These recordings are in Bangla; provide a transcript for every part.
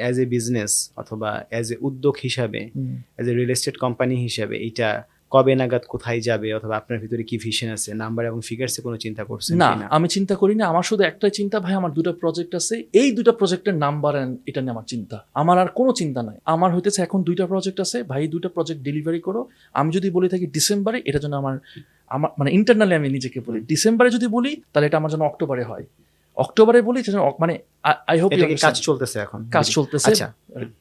অ্যাজ এ বিজনেস অথবা অ্যাজ এ উদ্যোগ হিসাবে as a real estate company হিসাবে এটা কবে নাগাদ কোথায় যাবে অথবা আপনার ভিতরে কি ভিশন আছে নাম্বার এবং ফিগারসে কোনো চিন্তা করছেন না আমি চিন্তা করি না। আমার শুধু একটাই চিন্তা ভাই আমার দুটো প্রজেক্ট আছে। এই দুটো প্রজেক্টের নাম্বার এটা নিয়ে আমার চিন্তা। আমার আর কোনো চিন্তা নাই। আমার হইতেছে এখন দুইটা প্রজেক্ট আছে। ভাই দুইটা প্রজেক্ট ডেলিভারি করো। আমি যদি বলি থাকি ডিসেম্বরে এটা জন্য আমার আমার মানে ইন্টারনালি আমি নিজেকে বলি। ডিসেম্বরে যদি বলি তাহলে এটা আমার জন্য অক্টোবরে হয়। অক্টোবরে বলি সেটা জন্য অক- মানে আই হোপ এটা কাজ চলতেছে এখন কাজ চলতেছে আচ্ছা।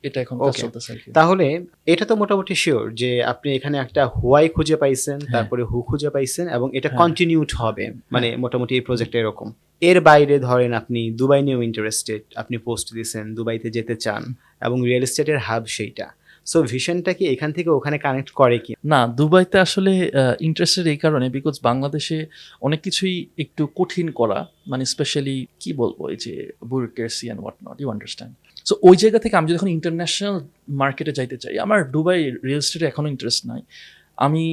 এটা এখন কাজ চলতেছে তাহলে এটা তো মোটামুটি শিওর যে আপনি এখানে একটা হোয়াই খুঁজে পাইছেন তারপরে হু খুঁজে পাইছেন এবং এটা হ্যাঁ। কন্টিনিউড হবে। মানে মোটামুটি এই প্রজেক্ট এরকম। এর বাইরে ধরেন আপনি দুবাই নিয়েও ইন্টারেস্টেড আপনি পোস্ট দিয়েছেন দুবাইতে যেতে চান এবং রিয়েল এস্টেটের হাব সেইটা। সো ভিশনটা কি এখান থেকে ওখানে কানেক্ট করে কি? না, দুবাইতে আসলে ইন্টারেস্টের এই কারণে বিকজ বাংলাদেশে অনেক কিছুই একটু কঠিন করা মানে স্পেশালি কি বলব, এই যে bureaucracy and what not you understand so ওই জায়গা থেকে আমি যখন ইন্টারন্যাশনাল মার্কেটে যাইতে চাই, আমার দুবাই রিয়েল এস্টেটে এখনও ইন্টারেস্ট নাই। আমি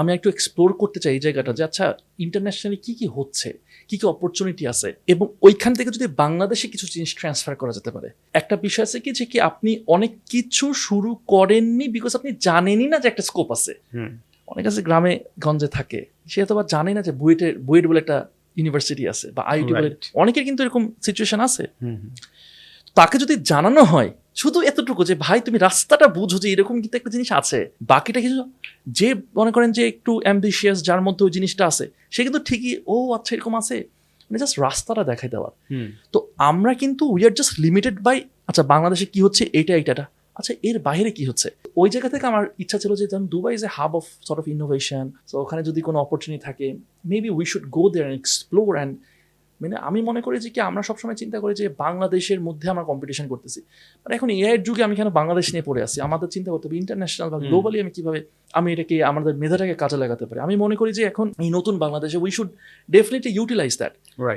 আমি একটু এক্সপ্লোর করতে চাই এই জায়গাটা যে আচ্ছা ইন্টারন্যাশনালি কি কি হচ্ছে? কি কি অপরচুনিটি আছে? এবং ওইখান থেকে যদি বাংলাদেশে কিছু জিনিস ট্রান্সফার করা যেতে পারে। একটা বিষয় আছে কি যে কি আপনি অনেক কিছু শুরু করেননি বিকজ আপনি জানেনই না যে একটা স্কোপ আছে। অনেক আছে গ্রামে গঞ্জে থাকে। সে তো আবার জানে না যে বুয়েটের বুয়েট বলে একটা ইউনিভার্সিটি আছে বা আইটি বলে অনেকের কিন্তু এরকম সিচুয়েশন আছে। তাকে যদি জানানো হয় শুধু এতটুকু যে ভাই তুমি রাস্তাটা বুঝো যে এরকম কিন্তু একটা জিনিস আছে। বাকিটা কিছু যে মনে করেন যে একটু অ্যাম্বিশিয়াস যার মধ্যে ওই জিনিসটা আছে সে কিন্তু ঠিকই ও আচ্ছা এরকম আছে। মানে জাস্ট রাস্তাটা দেখাই দেওয়ার তো আমরা কিন্তু we are just limited by আচ্ছা বাংলাদেশে কি হচ্ছে এইটা এইটাটা আচ্ছা এর বাইরে কি হচ্ছে? ওই জায়গা থেকে আমার ইচ্ছা ছিল যে যেমন Dubai is a hub of sort of innovation তো ওখানে যদি কোনো অপরচুনিটি থাকে maybe we should go there and explore and মানে আমি মনে করি যে কি আমরা সবসময় চিন্তা করি যে বাংলাদেশের মধ্যে আমরা কম্পিটিশন করতেছি। মানে এখন এআইয়ের যুগে আমি কেন বাংলাদেশ নিয়ে পড়ে আছি? আমাদের চিন্তা করতে হবে ইন্টারন্যাশনাল বা গ্লোবালি আমি কীভাবে আমি এটাকে আমাদের মেধাটাকে কাজে লাগাতে পারি? আমি মনে করি যে এখন এই নতুন বাংলাদেশে we should definitely utilise that right